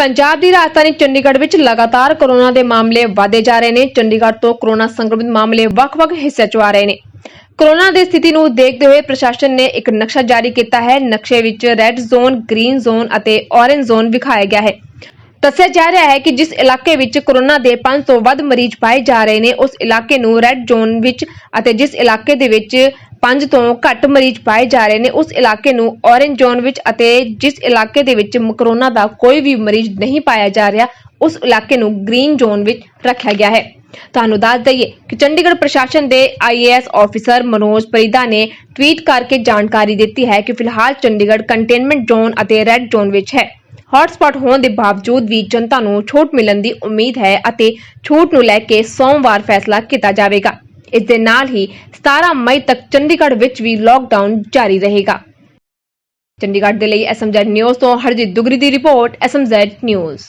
ਪੰਜਾਬ ਦੀ ਰਾਜਧਾਨੀ ਚੰਡੀਗੜ੍ਹ ਵਿੱਚ ਲਗਾਤਾਰ ਕੋਰੋਨਾ ਦੇ ਮਾਮਲੇ ਵਧਦੇ ਜਾ ਰਹੇ ਨੇ। ਚੰਡੀਗੜ੍ਹ ਤੋਂ ਕੋਰੋਨਾ ਸੰਕਰਮਿਤ ਮਾਮਲੇ ਵੱਖ-ਵੱਖ ਹਿੱਸਿਆਂ 'ਚ ਆ ਰਹੇ ਨੇ। ਕੋਰੋਨਾ ਦੀ ਸਥਿਤੀ ਨੂੰ ਦੇਖਦੇ ਹੋਏ ਪ੍ਰਸ਼ਾਸਨ ਨੇ ਇੱਕ ਨਕਸ਼ਾ ਜਾਰੀ ਕੀਤਾ ਹੈ। ਨਕਸ਼ੇ ਵਿੱਚ ਰੈੱਡ ਜ਼ੋਨ, ਗ੍ਰੀਨ ਜ਼ੋਨ ਅਤੇ ਔਰੇਂਜ ਜ਼ੋਨ ਵਿਖਾਇਆ ਗਿਆ ਹੈ। ਦੱਸਿਆ ਜਾ ਰਿਹਾ ਹੈ ਕਿ ਜਿਸ ਇਲਾਕੇ ਵਿੱਚ ਕੋਰੋਨਾ ਦੇ 5 ਤੋਂ ਵੱਧ ਮਰੀਜ਼ ਪਾਏ ਜਾ ਰਹੇ ਨੇ, ਉਸ ਇਲਾਕੇ ਨੂੰ ਰੈੱਡ ਜ਼ੋਨ ਵਿੱਚ ਅਤੇ ਜਿਸ ਇਲਾਕੇ ਦੇ ਵਿੱਚ 5 ਤੋਂ ਘੱਟ ਮਰੀਜ਼ ਪਾਏ ਜਾ ਰਹੇ ਨੇ, ਉਸ ਇਲਾਕੇ ਨੂੰ ਔਰੇਂਜ ਜ਼ੋਨ ਵਿੱਚ ਅਤੇ ਜਿਸ ਇਲਾਕੇ ਦੇ ਵਿੱਚ ਕੋਰੋਨਾ ਦਾ ਕੋਈ ਵੀ ਮਰੀਜ਼ ਨਹੀਂ ਪਾਇਆ ਜਾ ਰਿਹਾ, ਉਸ ਇਲਾਕੇ ਨੂੰ ਗ੍ਰੀਨ ਜ਼ੋਨ ਵਿੱਚ ਰੱਖਿਆ ਗਿਆ ਹੈ। ਤੁਹਾਨੂੰ ਦੱਸ ਦਈਏ ਕਿ ਚੰਡੀਗੜ੍ਹ ਪ੍ਰਸ਼ਾਸਨ ਦੇ ਆਈਏਐਸ ਆਫੀਸਰ ਮਨੋਜ ਪਰਿਦਾ ਨੇ ਟਵੀਟ ਕਰਕੇ ਜਾਣਕਾਰੀ ਦਿੱਤੀ ਹੈ ਕਿ ਫਿਲਹਾਲ ਚੰਡੀਗੜ੍ਹ ਕੰਟੇਨਮੈਂਟ ਜ਼ੋਨ ਅਤੇ ਰੈੱਡ ਜ਼ੋਨ ਵਿੱਚ ਹੈ। ਹੌਟਸਪੌਟ ਹੋਣ ਦੇ ਬਾਵਜੂਦ ਵੀ ਜਨਤਾ ਨੂੰ ਛੋਟ ਮਿਲਣ ਦੀ ਉਮੀਦ ਹੈ ਅਤੇ ਛੋਟ ਨੂੰ ਲੈ ਕੇ ਸੋਮਵਾਰ ਫੈਸਲਾ ਕੀਤਾ ਜਾਵੇਗਾ। ਇਸ ਦੇ ਨਾਲ ਹੀ 17 ਮਈ ਤੱਕ ਚੰਡੀਗੜ੍ਹ ਵਿੱਚ ਵੀ ਲਾਕਡਾਊਨ ਜਾਰੀ ਰਹੇਗਾ। ਚੰਡੀਗੜ੍ਹ ਦੇ ਲਈ ਐਸਐਮਜ਼ੈਡ ਨਿਊਜ਼ ਤੋਂ ਹਰਜੀਤ ਦੁਗਰੀ ਦੀ ਰਿਪੋਰਟ ਐਸਐਮਜ਼ੈਡ ਨਿਊਜ਼